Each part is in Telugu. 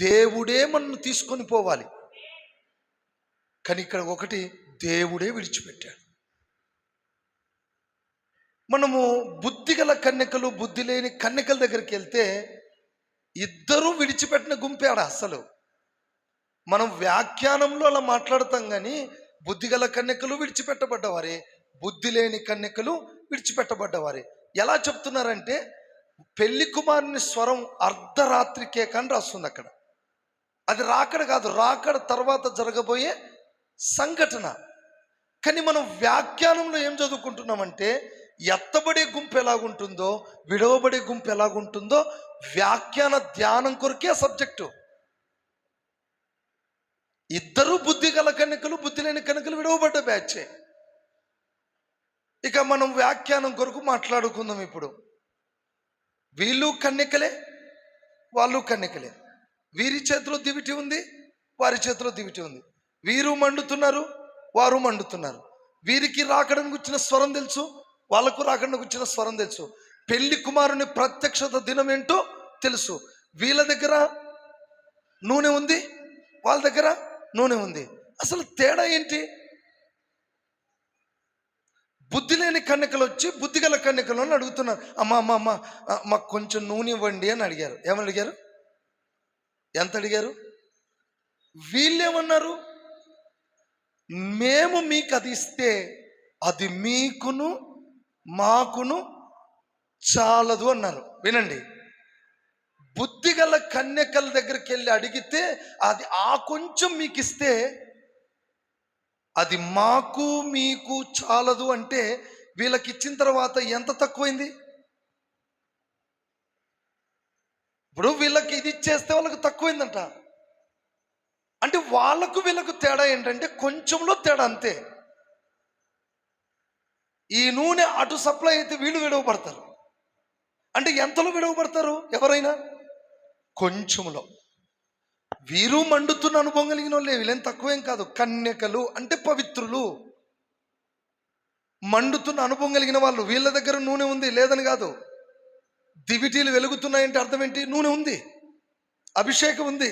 దేవుడే మనను తీసుకొని పోవాలి. కానీ ఇక్కడ ఒకటి దేవుడే విడిచిపెట్టాడు. మనము బుద్ధి గల కన్యకలు బుద్ధి లేని కన్యకల దగ్గరికి వెళ్తే ఇద్దరూ విడిచిపెట్టిన గుంపాడు అసలు. మనం వ్యాఖ్యానంలో అలా మాట్లాడతాం కానీ బుద్ధి గల కన్యకలు విడిచిపెట్టబడ్డవారే బుద్ధి లేని కన్యకలు విడిచిపెట్టబడ్డవారే. ఎలా చెప్తున్నారంటే పెళ్ళి కుమారుని స్వరం అర్ధరాత్రికే కానీ రాస్తుంది అక్కడ. అది రాకడ కాదు రాకడ తర్వాత జరగబోయే సంఘటన. కానీ మనం వ్యాఖ్యానంలో ఏం చదువుకుంటున్నామంటే ఎత్తబడే గుంపు ఎలాగుంటుందో విడవబడే గుంపు ఎలాగుంటుందో వ్యాఖ్యాన ధ్యానం కొరకే సబ్జెక్టు. ఇద్దరు బుద్ధి గల కనుకలు బుద్ధి లేని కనుకలు విడవబడ్డ బ్యాచే. ఇక మనం వ్యాఖ్యానం కొరకు మాట్లాడుకుందాం ఇప్పుడు. వీళ్ళు కన్నికలే వాళ్ళు కన్నికలే వీరి చేతిలో దివిటి ఉంది వారి చేతిలో దివిటి ఉంది. వీరు మండుతున్నారు వారు మండుతున్నారు. వీరికి రాకడం గుర్చిన స్వరం తెలుసు వాళ్ళకు రాకడం వచ్చిన స్వరం తెలుసు. పెళ్ళి కుమారుని ప్రత్యక్షత దినం ఏంటో తెలుసు. వీళ్ళ దగ్గర నూనె ఉంది వాళ్ళ దగ్గర నూనె ఉంది. అసలు తేడా ఏంటి? బుద్ధి లేని కన్నికలు వచ్చి బుద్ధిగల కన్నికలు అని అడుగుతున్నారు. అమ్మ అమ్మ అమ్మ మాకు కొంచెం నూనె ఇవ్వండి అని అడిగారు. ఏమని అడిగారు? ఎంత అడిగారు వీళ్ళేమన్నారు? మేము మీకు అది ఇస్తే అది మీకును మాకును చాలదు అన్నారు. వినండి. బుద్ధిగల కన్యకల దగ్గరికి వెళ్ళి అడిగితే అది ఆ కొంచెం మీకు ఇస్తే అది మాకు మీకు చాలదు అంటే వీళ్ళకి ఇచ్చిన తర్వాత ఎంత తక్కువైంది? ఇప్పుడు వీళ్ళకి ఇది ఇచ్చేస్తే వాళ్ళకి తక్కువైందంట. అంటే వాళ్ళకు వీళ్ళకు తేడా ఏంటంటే కొంచెంలో తేడా అంతే. ఈ నూనె అటు సప్లై అయితే వీళ్ళు విడవబడతారు. అంటే ఎంతలో విడవబడతారు? ఎవరైనా? కొంచెంలో. వీరు మండుతున్న అనుభవం కలిగిన వాళ్ళే వీళ్ళేం తక్కువేం కాదు. కన్యకలు అంటే పవిత్రులు. మండుతున్న అనుభవం కలిగిన వాళ్ళు వీళ్ళ దగ్గర నూనె ఉంది లేదని కాదు. దివిటీలు వెలుగుతున్నాయంటే అర్థం ఏంటి? నూనె ఉంది. అభిషేకం ఉంది.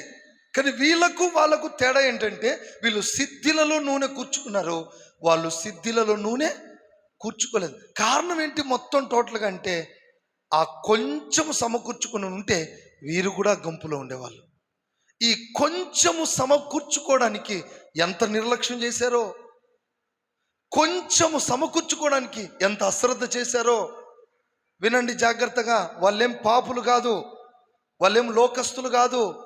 కానీ వీళ్ళకు వాళ్ళకు తేడా ఏంటంటే వీళ్ళు సిద్ధిలలో నూనె కూర్చుకున్నారు. వాళ్ళు సిద్ధిలలో నూనె కూర్చుకోలేదు. కారణం ఏంటి మొత్తం టోటల్గా అంటే ఆ కొంచెం సమకూర్చుకుని ఉంటే వీరు కూడా గుంపులో ఉండేవాళ్ళు. ఈ కొంచెము సమకూర్చుకోవడానికి ఎంత నిర్లక్ష్యం చేశారో? కొంచెము సమకూర్చుకోవడానికి ఎంత అశ్రద్ధ చేశారో? వినండి జాగ్రత్తగా. వాళ్ళేం పాపులు కాదు. వాళ్ళేం లోకస్తులు కాదు.